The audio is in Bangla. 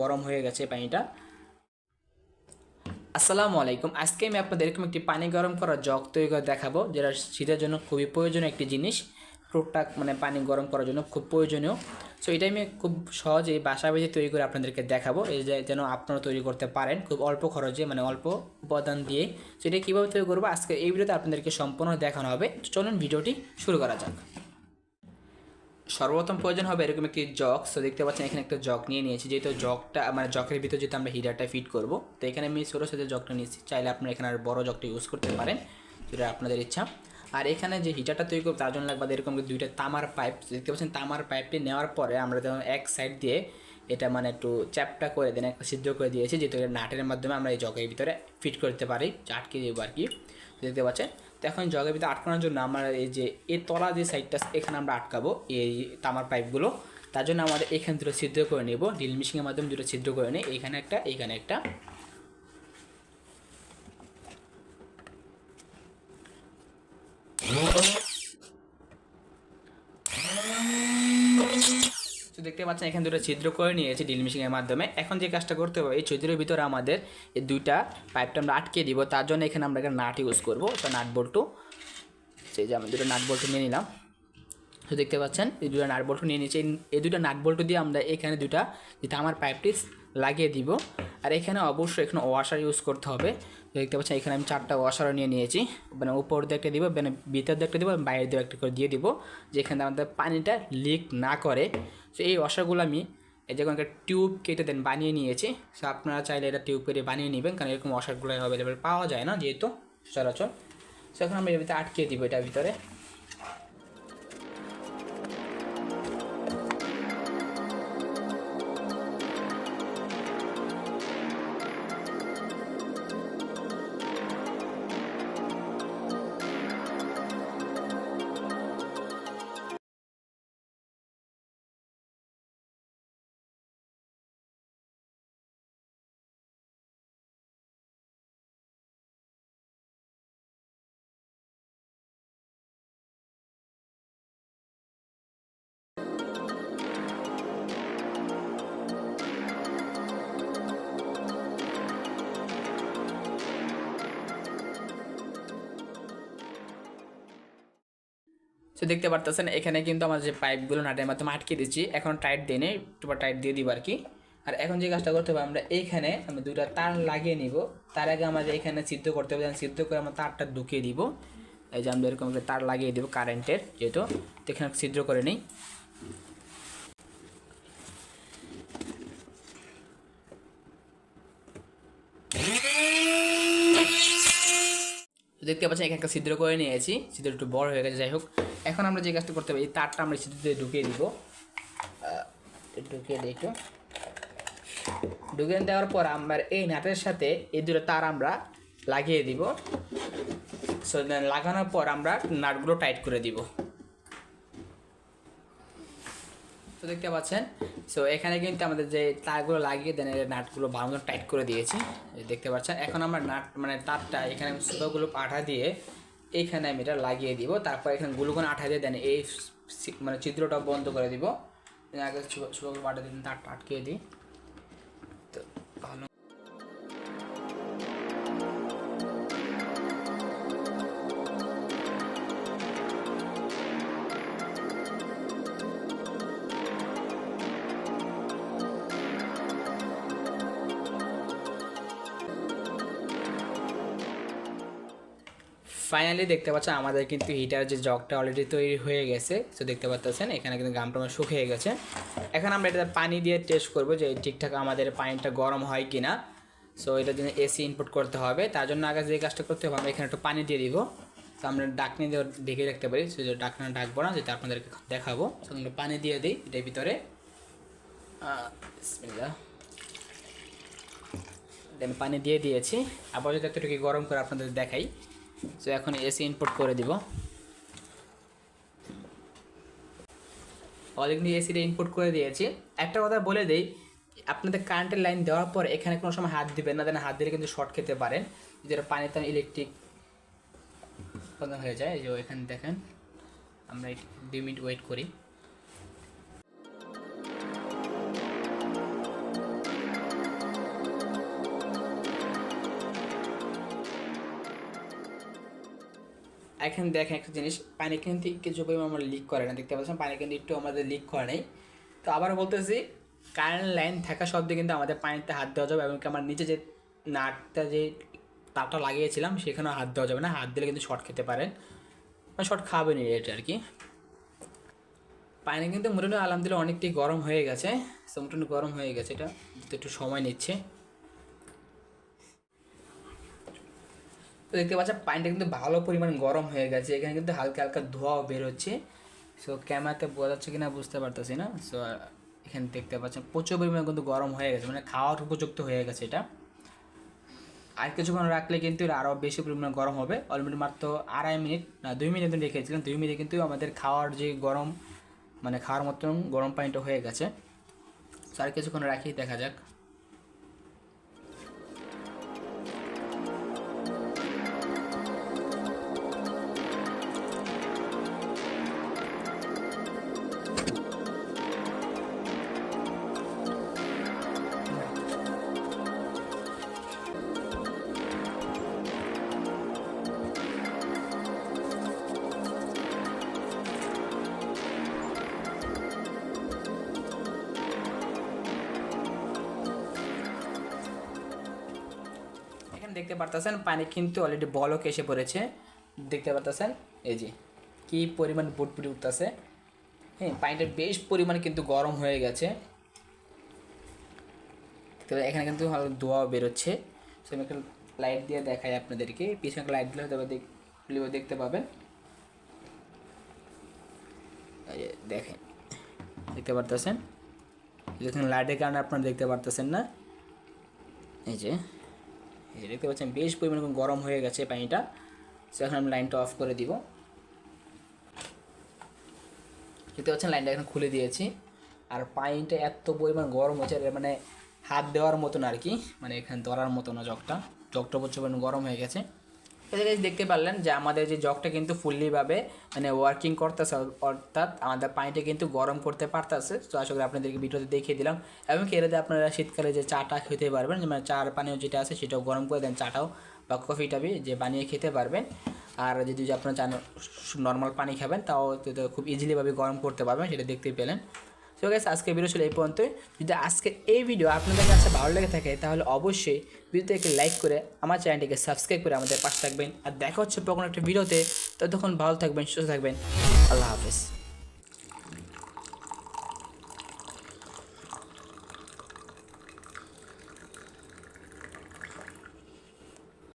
গরম হয়ে গেছে পানিটা। আসসালামু আলাইকুম। আজকে আমি আপনাদের এরকম একটি পানি গরম করা জগ তৈরি করে দেখাবো, যেটা শীতের জন্য খুবই প্রয়োজনীয় একটি জিনিস। প্রোডাক মানে পানি গরম করার জন্য খুব প্রয়োজনীয়। সো এটা আমি খুব সহজেই বাসা বেজে তৈরি করে আপনাদেরকে দেখাবো, এই যে যেন আপনারা তৈরি করতে পারেন খুব অল্প খরচে মানে অল্প উপাদান দিয়ে। সো এটা কীভাবে তৈরি করব? আজকে এই ভিডিওতে আপনাদেরকে সম্পূর্ণ দেখানো হবে। চলুন ভিডিওটি শুরু করা যাক। সর্বপ্রথম প্রয়োজন হবে এরকম একটি জগ। সো দেখতে পাচ্ছেন, এখানে একটা জগ নিয়ে নিয়েছি। যেহেতু জগটা মানে জগের ভিতরে যেহেতু আমরা হিটারটা ফিট করব, তো এখানে আমি ছোটো সাথে জগটা নিয়েছি। চাইলে আপনারা এখানে আর বড় জগটা ইউজ করতে পারেন, যেটা আপনাদের ইচ্ছা। আর এখানে যে হিটারটা তৈরি করব, তার জন্য লাগবে এরকম দুইটা তামার পাইপ দেখতে পাচ্ছেন, তামার পাইপটি নেওয়ার পরে আমরা যেমন এক সাইড দিয়ে এটা মানে একটু চ্যাপটা করে দেন, একটা সিদ্ধ করে দিয়েছি, যেহেতু এটা নাটের মাধ্যমে আমরা এই জগের ভিতরে ফিট করতে পারি, আটকে দেবো আর কি। দেখতে পাচ্ছেন তো এখন জগের ভিতরে আটকানোর জন্য আমরা এই যে এই তলা যে সাইডটা এখানে আমরা আটকাবো এই তামার পাইপগুলো তার জন্য আমাদের এখানে দুটো ছিদ্র করে নেব। ড্রিল মেশিনের মাধ্যমে দুটো ছিদ্র করে নিই। এখানে একটা এখানে একটা তো দেখতে পাচ্ছেন, এখানে দুটো ছিদ্র করে নিয়েছি ড্রিল মেশিনের মাধ্যমে। এখন যে কাজটা করতে হবে, এই ছিদ্রের ভিতরে আমাদের এই দুইটা পাইপটা আমরা আটকে দিব। তার জন্য এখানে আমরা একটা নাট ইউজ করব তো নাট বল্টু সেই যে আমি দুটো নাট বল্টু নিয়ে নিলাম। তো দেখতে পাচ্ছেন, এই দুটো নাট বল্টু নিয়ে নিয়েছি। এই দুটো নাট বল্টু দিয়ে আমরা এখানে দুটা, যেটা আমার পাইপটি লাগিয়ে দিব। আর এখানে অবশ্যই এখানে ওয়াশার ইউজ করতে হবে। দেখতে পাচ্ছেন, এখানে আমি চারটা ওয়াশারও নিয়ে নিয়েছি। মানে উপর দিয়ে একটা দিব মানে ভিতর দিয়ে একটা দিব বাইরের দিয়ে একটা করে দিয়ে দিব, যেখানে আমাদের পানিটা লিক না করে। তো এই ওয়াশারগুলো আমি এই যে একটা টিউব কেটে দেন, বানিয়ে নিয়েছি। সো আপনারা চাইলে এটা টিউব কেটে বানিয়ে নেবেন, কারণ এরকম ওয়াশারগুলো অ্যাভেলেবেল পাওয়া যায় না যেহেতু সচরাচর। সো এখন আমি এর ভিতরে আটকে দিব, এটার ভিতরে। সো দেখতে পারতেছেন, এখানে কিন্তু আমার যে পাইপগুলো নাটের মাধ্যমে আটকে দিচ্ছি এখন টাইট দিয়ে নেই একটু টাইট দিয়ে দিব আর কি। আর এখন যে কাজটা করতে হবে, আমরা এইখানে আমি দুটা তার লাগিয়ে নিব। তার আগে আমাদের এখানে সিদ্ধ করতে হবে সিদ্ধ করে আমরা তারটা ঢুকিয়ে দিব। এই যে আমরা এরকম তার লাগিয়ে দেবো কারেন্টের যেহেতু, তো এখানে সিদ্ধ করে নিই। দেখতে পাচ্ছেন এখানে একটা ছিদ্র করে নিয়েছি। ছিদ্র একটু বড় হয়ে গেছে, যাই হোক। এখন আমরা যে কাজটা করতে পারি, এই তারটা আমরা ছিদ্রতে ঢুকিয়ে দিব। ঢুকিয়ে দিই একটু। ঢুকিয়ে দেওয়ার পর আমার এই নাটের সাথে এই দুটো তার আমরা লাগিয়ে দিব। সো লাগানোর পর আমরা নাটগুলো টাইট করে দিব। তো দেখতে পাচ্ছেন। সো এখানে কিন্তু আমাদের যে তারগুলো লাগিয়ে দেন, এর নাটগুলো ভালো টাইট করে দিয়েছি। দেখতে পাচ্ছেন, এখন আমরা নাট মানে তারটা এখানে আমি সুতোগুলো আঠা দিয়ে এইখানে আমি এটা লাগিয়ে দিব। তারপর এখানে গুলোগুলো আঠা দিয়ে দেন, এই মানে চিত্রটা বন্ধ করে দিব। আগে সুতোগুলো আঠা দিয়ে তারটা আটকে দিই। তো ভালো ফাইনালি দেখতে পাচ্ছেন আমাদের কিন্তু হিটার যে জগটা অলরেডি তৈরি হয়ে গেছে। তো দেখতে পাচ্ছেন, এখানে কিন্তু গামটা আমার শুকিয়ে গেছে। এখন আমরা এটা পানি দিয়ে টেস্ট করব যে ঠিকঠাক আমাদের পানিটা গরম হয় কি না সো এটার জন্য এসি ইনপুট করতে হবে। তার জন্য আগে যে কাজটা করতে হবে, আমরা এখানে একটু পানি দিয়ে দিব। তো আমরা ডাকনি দিয়ে ঢেকে রাখতে পারি। সে ডাকনা ডাকবো না যেটা আপনাদেরকে দেখাবো। আমরা পানি দিয়ে দিই এটার ভিতরে। পানি দিয়ে দিয়েছি। আবার যদি একটু গরম করে আপনাদের দেখাই। তো এখন এসি ইনপুট করে দিব। অলরেডি এসিটা ইনপুট করে দিয়েছি। একটা কথা বলে দিই, আপনাদের কারেন্টের লাইন দেওয়ার পর এখানে কোনো সময় হাত দিবেন না, দেন হাত দিলে কিন্তু শর্ট খেতে পারেন। যেটা পানিতে ইলেকট্রিক হয়ে যায় যে এখানে দেখেন, আমরা দুই মিনিট ওয়েট করি। এখানে দেখেন একটা জিনিস পানি কিন্তু কিছু পরিমাণ আমরা লিক করে না, দেখতে পাচ্ছেন? পানি কিন্তু একটু আমাদের লিক করে নেই। তো আবার বলতেছি কারেন্ট লাইন থাকা শব্দে কিন্তু আমাদের পানিতে হাত দেওয়া যাবে এবং আমার নিচে যে নাটটা যে তাপটা লাগিয়েছিলাম, সেখানেও হাত দেওয়া যাবে না। হাত দিলে কিন্তু শর্ট খেতে পারেন। মানে শর্ট খাবে না এটা আর কি। পানি কিন্তু মোটামুটি আলহামদুলিল্লাহ অনেকটাই গরম হয়ে গেছে। তো মোটামুটি গরম হয়ে গেছে। এটা একটু সময় নিচ্ছে। তো দেখতে পাচ্ছেন পানিটা কিন্তু ভালো পরিমাণ গরম হয়ে গেছে। এখানে কিন্তু হালকা হালকা ধোঁয়াও বেরোচ্ছে। সো ক্যামেরাতে বোঝা যাচ্ছে কিনা বুঝতে পারতেছি না। সো এখানে দেখতে পাচ্ছেন, প্রচুর পরিমাণে কিন্তু গরম হয়ে গেছে। মানে খাওয়ার উপযুক্ত হয়ে গেছে এটা। আর কিছুক্ষণ রাখলে কিন্তু আরও বেশি পরিমাণে গরম হবে। অলরেডি মাত্র আড়াই মিনিট, না, দুই মিনিট রেখেছিলাম। দুই মিনিটে কিন্তু আমাদের খাওয়ার যে গরম মানে খাওয়ার মতন গরম পানিটা হয়ে গেছে। তো আর কিছুক্ষণ রাখি, দেখা যাক। দেখতে পারতেছেন, পানি কিন্তু অলরেডি বলক এসে পড়েছে। দেখতে পারতেছেন? এই যে, কি পরিমাণ বুটবুটি উঠতেছে। হ্যাঁ পানিটা বেশ পরিমাণে কিন্তু গরম হয়ে গেছে। এখানে কিন্তু ধোঁয়াও বেরোচ্ছে। সো আমি একটা লাইট দিয়ে দেখাই আপনাদেরকে। পিছনে একটা লাইট দিলে তবে দেখ দেখতে পাবেন। দেখেন, দেখতে পারতেছেন? যেখানে লাইটের কারণে আপনারা দেখতে পারতেছেন না। এই যে এই যে দেখতে পাচ্ছেন বেশ পরিমাণে গরম হয়ে গেছে পানিটা। সে এখন আমি লাইনটা অফ করে দিব। দেখতে পাচ্ছেন লাইনটা এখন খুলে দিয়েছি। আর পানিটা এত পরিমাণ গরম হচ্ছে মানে হাত দেওয়ার মতন আর কি মানে এখানে ধরার মতো না জগটা। জগটা প্রচুর গরম হয়ে গেছে। এদিকে দেখতে পারলেন যে আমাদের যে জগটা কিন্তু ফুললিভাবে মানে ওয়ার্কিং করতেছে, অর্থাৎ আমাদের পানিটা কিন্তু গরম করতে পারতেছে। তো আশা করি আপনাদেরকে ভিডিওতে দেখিয়ে দিলাম। এবং কি এটাতে আপনারা শীতকালে যে চাটা খেতে পারবেন মানে চার পানীয় যেটা আছে সেটাও গরম করে দেন, চাটাও বা কফিটা বি যে বানিয়ে খেতে পারবেন। আর যদি আপনারা চান, নর্মাল পানি খাবেন, তাও খুব ইজিলিভাবে গরম করতে পারবেন, সেটা দেখতেই পেলেন। সো গাইস আজকে ভিডিও ছিল এই পর্যন্তই। যদি আজকে এই ভিডিও আপনাদের কাছে ভালো লেগে থাকে, তাহলে অবশ্যই ভিডিওতে লাইক করে আমার চ্যানেলটিকে সাবস্ক্রাইব করে আমাদের পাশে থাকবেন। আর দেখা হচ্ছে কোনো একটা ভিডিওতে ততক্ষণ ভালো থাকবেন, সুস্থ থাকবেন। আল্লাহ হাফেজ।